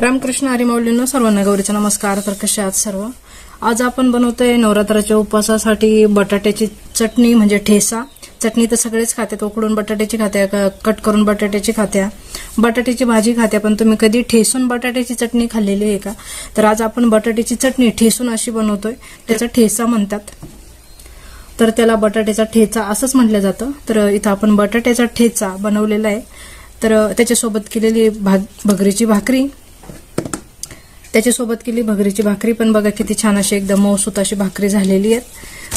रामकृष्ण हरिमाऊलींनो सर्वांना गौरीचा नमस्कार. तर कसे आहात सर्व? आज आपण बनवतोय नवरात्राच्या उपवासासाठी बटाट्याची चटणी म्हणजे ठेसा. चटणी तर सगळेच खात्यात उकडून बटाट्याची खात्या कट करून बटाट्याची खात्या बटाट्याची भाजी खात्या पण तुम्ही कधी ठेसून बटाट्याची चटणी खाल्लेली आहे का? तर आज आपण बटाट्याची चटणी ठेसून अशी बनवतोय त्याचा ठेसा म्हणतात. तर त्याला बटाट्याचा ठेचा असंच म्हटलं जातं. तर इथं आपण बटाट्याचा ठेचा बनवलेला आहे. तर त्याच्यासोबत केलेली भाग भगरीची भाकरी त्याच्यासोबत केली भगरीची भाकरी. पण बघा किती छान अशी एकदम मऊसूत अशी भाकरी झालेली आहे.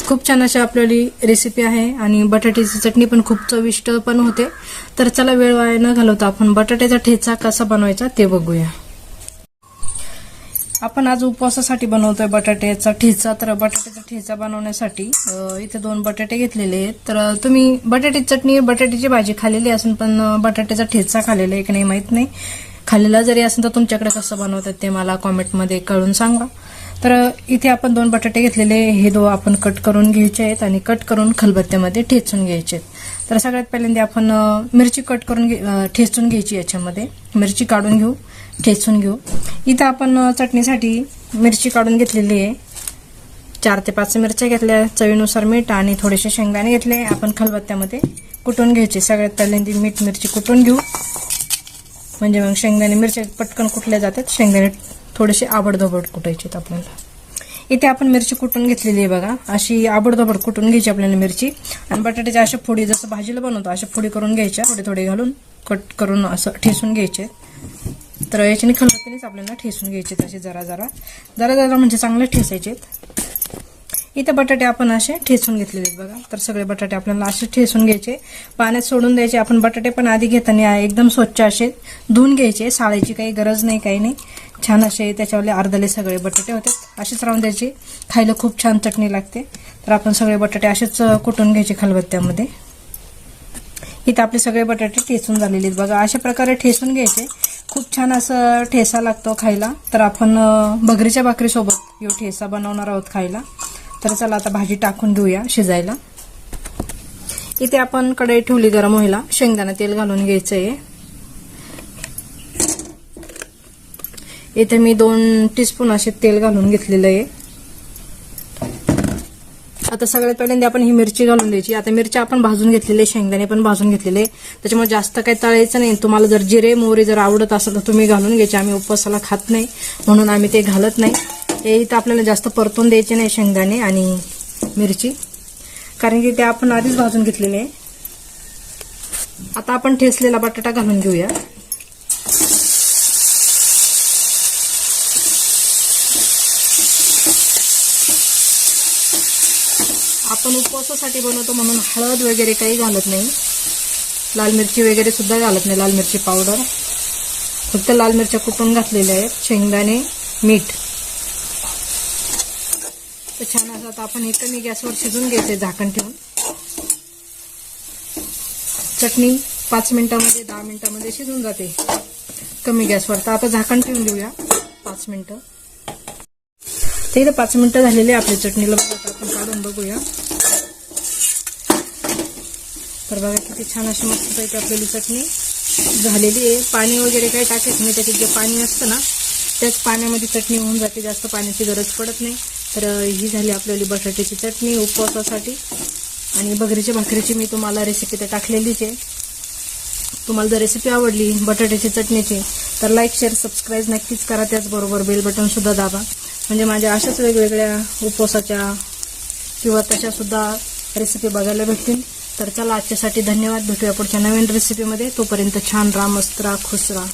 खूप छान अशी आपल्याली रेसिपी आहे. आणि बटाट्याची चटणी पण खूप चविष्ट पण होते. तर चला वेळ वाया न घालवता आपण बटाट्याचा ठेचा कसा बनवायचा ते बघूया. आपण आज उपवासासाठी बनवतोय बटाट्याचा ठेचा. तर बटाट्याचा ठेचा बनवण्यासाठी इथे दोन बटाटे घेतलेले आहेत. तर तुम्ही बटाट्याची चटणी बटाट्याची भाजी खाल्लेली असून पण बटाट्याचा ठेचा खाल्लेला आहे नाही माहीत नाही. खाल्लेला जरी असेल तर तुमच्याकडे कसं बनवतात ते मला कॉमेंटमध्ये कळून सांगा. तर इथे आपण दोन बटाटे घेतलेले हे दो आपण कट करून घ्यायचे आहेत आणि कट करून खलबत्त्यामध्ये ठेचून घ्यायचे आहेत. तर सगळ्यात पहिल्यांदा आपण मिरची कट करून घे- ठेचून घ्यायची याच्यामध्ये. मिरची काढून घेऊ ठेचून घेऊ. इथं आपण चटणीसाठी मिरची काढून घेतलेली आहे. चार ते पाच मिरच्या घेतल्या चवीनुसार मीठ आणि थोडेसे शेंगदाणे घेतले. आपण खलबत्त्यामध्ये कुटून घ्यायचे. सगळ्यात पहिल्यांदा मीठ मिरची कुटून घेऊ. म्हणजे मग शेंगदाणे मिरच्या पटकन कुटल्या जातात? शेंगदाणे थोडेसे आबडधोबड कुटायचे आहेत आपल्याला. इथे आपण मिरची कुटून घेतलेली आहे बघा. अशी आबडधोबड कुटून घ्यायची आपल्याला मिरची. आणि बटाट्याच्या अशा फोडी जसं भाजीला बनवतो अशा फोडी करून घ्यायच्या. थोडे थोडे घालून कट करून असं ठेसून घ्यायचे. तर याच्याने खलबत्त्यानेच आपल्याला ठेसून घ्यायचे असे जरा जरा. जरा जरा म्हणजे चांगले ठेसायचे इथे बटाटे आपण असे ठेचून घेतलेले आहेत बघा. तर सगळे बटाटे आपल्याला असे ठेचून घ्यायचे. पाण्यात सोडून द्यायचे. आपण बटाटे पण आधी घेताना एकदम स्वच्छ असे धुवून घ्यायचे. साळायची काही गरज नाही काही नाही. छान असे त्याच्यावरले अर्धले सगळे बटाटे होते. असेच राहून द्यायचे. खायला खूप छान चटणी लागते. तर आपण सगळे बटाटे असेच कुटून घ्यायचे खलबत्त्यामध्ये. इथे आपले सगळे बटाटे ठेचून झालेले आहेत बघा. अशा प्रकारे ठेचून घ्यायचे. खूप छान असं ठेसा लागतो खायला. तर आपण भगरीच्या भाकरीसोबत यो ठेसा बनवणार आहोत खायला. तर चला आता भाजी टाकून घेऊया शिजायला. इथे आपण कढई ठेवली गरम व्हायला. शेंगदाणा तेल घालून घ्यायचं आहे इथे मी दोन टीस्पून असे तेल घालून घेतलेलं आहे. आता सगळ्यात पहिल्यांदा आपण ही मिरची घालून द्यायची. आता मिरच्या आपण भाजून घेतलेले शेंगदाणे पण भाजून घेतलेले त्याच्यामुळे जास्त काही तळायचं नाही. तुम्हाला जर जिरे मोहरी जर आवडत असेल तर तुम्ही घालून घ्यायचे. आम्ही उपवासाला खात नाही म्हणून आम्ही ते घालत नाही. हे इथं आपल्याला जास्त परतून द्यायचे नाही शेंगदाणे आणि मिरची. कारण की ते आपण आधीच भाजून घेतलेले आहे. आता आपण ठेसलेला बटाटा घालून घेऊया. आपण उपवासासाठी बनवतो म्हणून हळद वगैरे काही घालत नाही. लाल मिरची वगैरे सुद्धा घालत नाही लाल मिरची पावडर. फक्त लाल मिरच्या कुटून घातलेल्या आहेत. शेंगदाणे मीठ. तर छान असं आता आपण हे कमी गॅसवर शिजून घ्यायचे झाकण ठेवून. चटणी पाच मिनिटामध्ये दहा मिनिटामध्ये शिजून जाते. कमी गॅसवर. तर आता झाकण ठेवून देऊया. पाच मिनिटं. ते इथं पाच मिनिटं झालेली आहे आपल्या चटणीला बघा आपण काढून बघूया. तर बघा किती छान अशी मस्त पैकी आपल्याली चटणी झालेली आहे. पाणी वगैरे काही टाकायचं नाही. त्याच्यात जे पाणी असतं ना त्याच पाण्यामध्ये चटणी होऊन जाते. जास्त पाण्याची गरज पडत नाही. तर ही झाली आपल्याली बटाट्याची चटणी उपवासासाठी. आणि बगरीच्या भाकरीची मी तुम्हाला रेसिपी तर टाकलेलीच आहे. तुम्हाला जर रेसिपी आवडली बटाट्याची चटणीची तर लाईक शेअर सबस्क्राईब नक्कीच करा. त्याचबरोबर बेल बटनसुद्धा दाबा. म्हणजे माझ्या अशाच वेगवेगळ्या उपवासाच्या किंवा तशासुद्धा रेसिपी बघायला भेटतील. तर चला आजच्यासाठी धन्यवाद. भेटूया पुढच्या नवीन रेसिपीमध्ये तोपर्यंत छान राहा मस्त राहा खुश राहा.